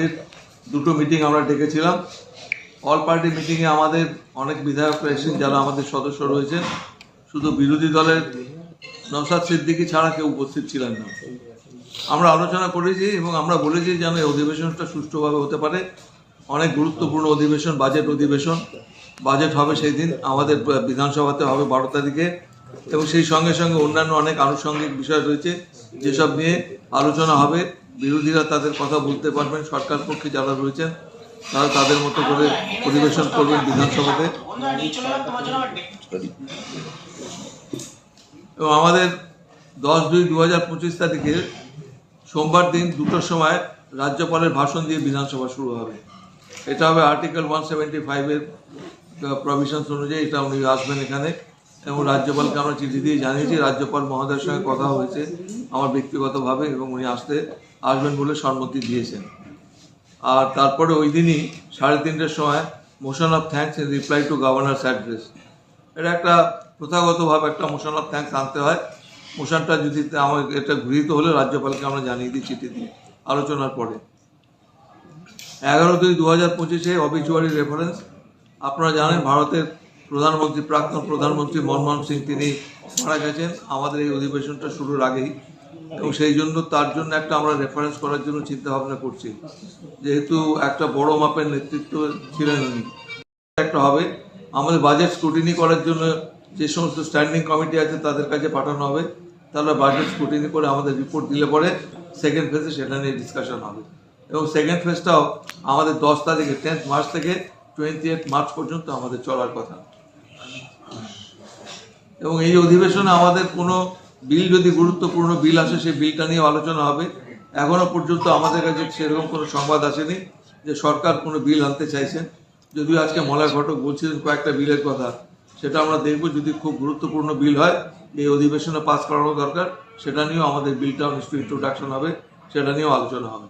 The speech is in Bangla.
পার্টির দুটো মিটিং আমরা ডেকেছিলাম। অল পার্টি মিটিংয়ে আমাদের অনেক বিধায়করা এসেছেন, যারা আমাদের সদস্য রয়েছেন। শুধু বিরোধী দলের নসাদ সিদ্দিকি ছাড়া কেউ উপস্থিত ছিলেন না। আমরা আলোচনা করেছি এবং আমরা বলেছি যেন এই অধিবেশনটা সুষ্ঠুভাবে হতে পারে। অনেক গুরুত্বপূর্ণ অধিবেশন বাজেট অধিবেশন। বাজেট হবে সেই দিন, আমাদের বিধানসভাতে হবে বারো তারিখে। এবং সেই সঙ্গে সঙ্গে অন্যান্য অনেক আনুষঙ্গিক বিষয় রয়েছে, যেসব নিয়ে আলোচনা হবে। বিরোধীরা তাদের কথা বলতে পারবেন, সরকার পক্ষে যারা রয়েছেন তারা তাদের মতো করে পরিবেশন করবেন বিধানসভাতে। এবং আমাদের দশ দুই দু হাজার পঁচিশ তারিখে সোমবার দিন দুটোর সময় রাজ্যপালের ভাষণ দিয়ে বিধানসভা শুরু হবে। এটা হবে আর্টিকেল ওয়ান সেভেন্টি ফাইভের প্রভিশনস অনুযায়ী এটা উনি আসবেন এখানে। এবং রাজ্যপালকে আমরা চিঠি দিয়ে জানিয়েছি, রাজ্যপাল মহোদয়ের সঙ্গে কথা হয়েছে, আমার ব্যক্তিগতভাবে, এবং উনি আসতে আসবেন বলে সম্মতি দিয়েছেন। আর তারপরে ওই দিনই সাড়ে তিনটের সময় motion of thanks in reply to governor's address এটা একটা প্রথাগতভাবে একটা মোশন অফ থ্যাঙ্কস আনতে হয়। মোশনটা যদি আমার এটা গৃহীত হলে রাজ্যপালকে আমরা জানিয়ে দিই চিঠি দিয়ে আলোচনার পরে। এগারো দুই দু হাজার পঁচিশে অবিচুয়ারি রেফারেন্স আপনারা জানেন ভারতের প্রধানমন্ত্রী, প্রাক্তন প্রধানমন্ত্রী মনমোহন সিং তিনি মারা গেছেন। আমাদের এই অধিবেশনটা শুরুর আগেই। এবং সেই জন্য তার জন্য একটা আমরা রেফারেন্স করার জন্য চিন্তা ভাবনা করছি। যেহেতু একটা বড় মাপের নেতৃত্ব ছিলেন উনি। একটা হবে, আমাদের বাজেট স্ক্রুটিনি করার জন্য যে সমস্ত স্ট্যান্ডিং কমিটি আছে তাদের কাছে পাঠানো হবে। তারা বাজেট স্ক্রুটিনি করে আমাদের রিপোর্ট দিলে পরে সেকেন্ড ফেজে সেটা নিয়ে ডিসকাশন হবে। এবং সেকেন্ড ফেজটাও আমাদের দশ তারিখে টেন্থ মার্চ থেকে টোয়েন্টি এইট মার্চ পর্যন্ত আমাদের চলার কথা। এবং এই অধিবেশনে আমাদের কোনো বিল যদি গুরুত্বপূর্ণ বিল আসে, সেই বিলটা নিয়েও আলোচনা হবে। এখনও পর্যন্ত আমাদের কাছে সেরকম কোনো সংবাদ আসেনি যে সরকার কোনো বিল আনতে চাইছেন। যদিও আজকে মলয় ঘটক বলছিলেন কয়েকটা বিলের কথা, সেটা আমরা দেখব যদি খুব গুরুত্বপূর্ণ বিল হয়, এই অধিবেশনে পাস করানো দরকার, সেটা নিয়েও আমাদের বিলটাও নিশ্চয়ই ইন্ট্রোডাকশন হবে, সেটা নিয়েও আলোচনা হবে।